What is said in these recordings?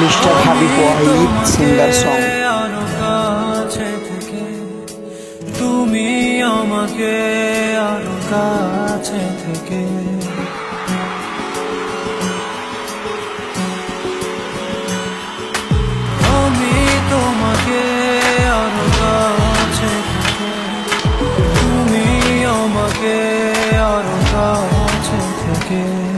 Mister Habib Wahid singer song তুমি আমাকে আরও কাছে থেকে। আমি তোমাকে থেকে, তুমি থেকে।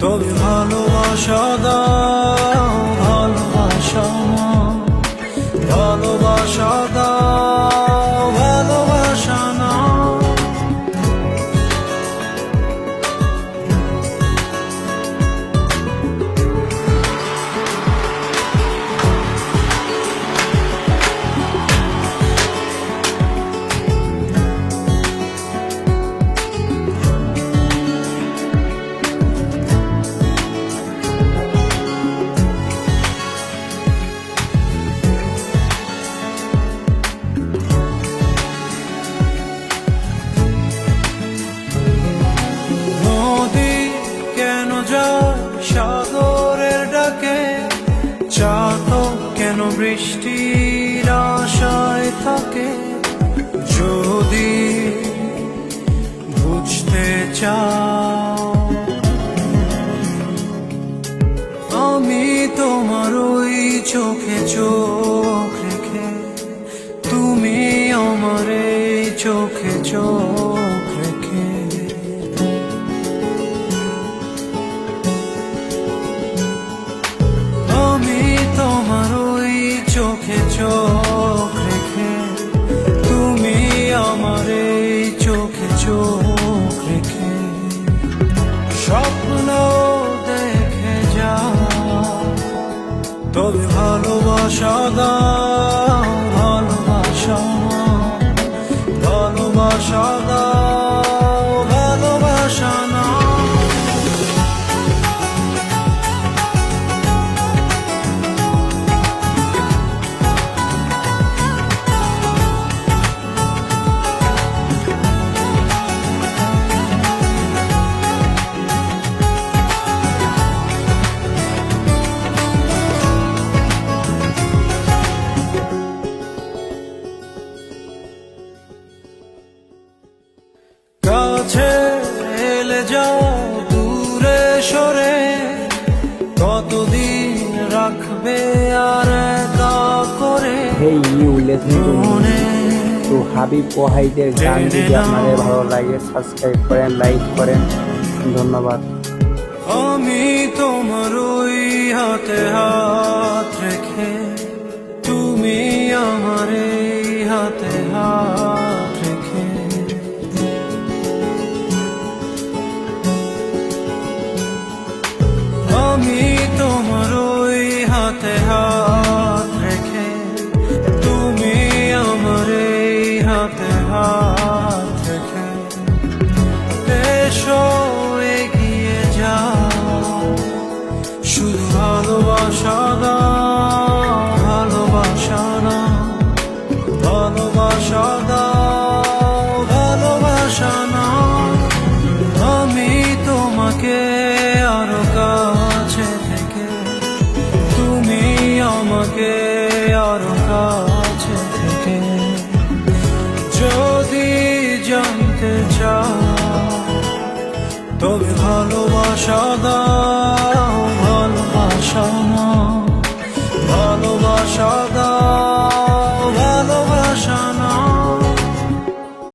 তবে ভালোবাসা দাও ভালোবাসা বৃষ্টির আশায় থাকে। যদি বুঝতে চাও, আমি তোমার ওই চোখে চোখ রেখে, তুমি আমার চোখে চোখ চোখে রেখে স্বপ্ন দেখে যা। তবে ভালোবাসা দাও যাও দূরে সরে কতদিন রাখবে আর একা করে hey you listening to me. তো হাবিব ওয়াহিদের গান যদি আপনাদের ভালো লাগে সাবস্ক্রাইব করেন লাইক করেন। ধন্যবাদ। আমি তোমার ওই হাতে হাত রেখে তুমি আমার এই হাত এই ভালোবাসা তবে ভালোবাসা দাও ভালোবাসা না